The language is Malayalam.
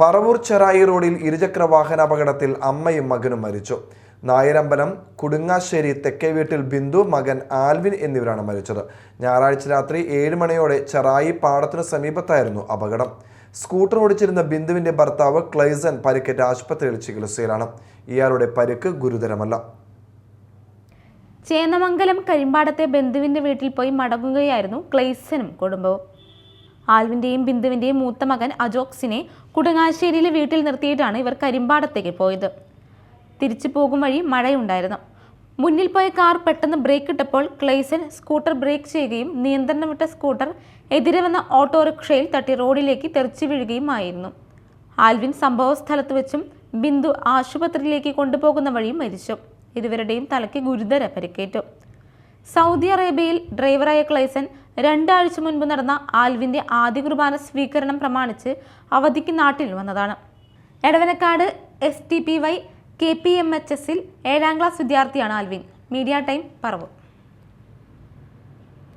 പറവൂർ ചെറായി റോഡിൽ ഇരുചക്ര വാഹന അപകടത്തിൽ അമ്മയും മകനും മരിച്ചു. നായരമ്പലം കുടുങ്ങാശ്ശേരി തെക്കേ വീട്ടിൽ ബിന്ദു മകൻ ആൽവിൻ എന്നിവരാണ് മരിച്ചത്. ഞായറാഴ്ച രാത്രി ഏഴ് മണിയോടെ ചെറായി പാടത്തിന് സമീപത്തായിരുന്നു അപകടം. സ്കൂട്ടർ ഓടിച്ചിരുന്ന ബിന്ദുവിന്റെ ഭർത്താവ് ക്ലൈസൻ പരിക്കേറ്റ് ആശുപത്രിയിൽ ചികിത്സയിലാണ്. ഇയാളുടെ പരിക്ക് ഗുരുതരമല്ല. ചേന്നമംഗലം കരിമ്പാടത്തെ ബന്ധുവിന്റെ വീട്ടിൽ പോയി മടങ്ങുകയായിരുന്നു ക്ലൈസനും കുടുംബവും. ആൽവിന്റെയും ബിന്ദുവിന്റെയും മൂത്ത മകൻ അജോക്സിനെ കുടങ്ങാശ്ശേരിയിലെ വീട്ടിൽ നിർത്തിയിട്ടാണ് ഇവർ കരിമ്പാടത്തേക്ക് പോയത്. തിരിച്ചു പോകും വഴി മഴയുണ്ടായിരുന്നു. മുന്നിൽ പോയ കാർ പെട്ടെന്ന് ബ്രേക്ക് ഇട്ടപ്പോൾ ക്ലൈസൻ സ്കൂട്ടർ ബ്രേക്ക് ചെയ്യുകയും നിയന്ത്രണം വിട്ട സ്കൂട്ടർ എതിരെ വന്ന ഓട്ടോറിക്ഷയിൽ തട്ടി റോഡിലേക്ക് തെറിച്ചു വീഴുകയും ആയിരുന്നു ആൽവിൻ സംഭവസ്ഥലത്ത് വെച്ചും ബിന്ദു ആശുപത്രിയിലേക്ക് കൊണ്ടുപോകുന്ന വഴിയും മരിച്ചു. ഇരുവരുടെയും തലയ്ക്ക് ഗുരുതര പരിക്കേറ്റു. സൗദി അറേബ്യയിൽ ഡ്രൈവറായ ക്ലൈസൻ രണ്ടാഴ്ച മുൻപ് നടന്ന ആൽവിന്റെ ആദ്യ കുർബാന സ്വീകരണം പ്രമാണിച്ച് അവധിക്ക് നാട്ടിൽ വന്നതാണ്. Edavanakkad S T P Y K P M H എസിൽ ഏഴാം ക്ലാസ് വിദ്യാർത്ഥിയാണ് ആൽവിൻ. Media time Paravur.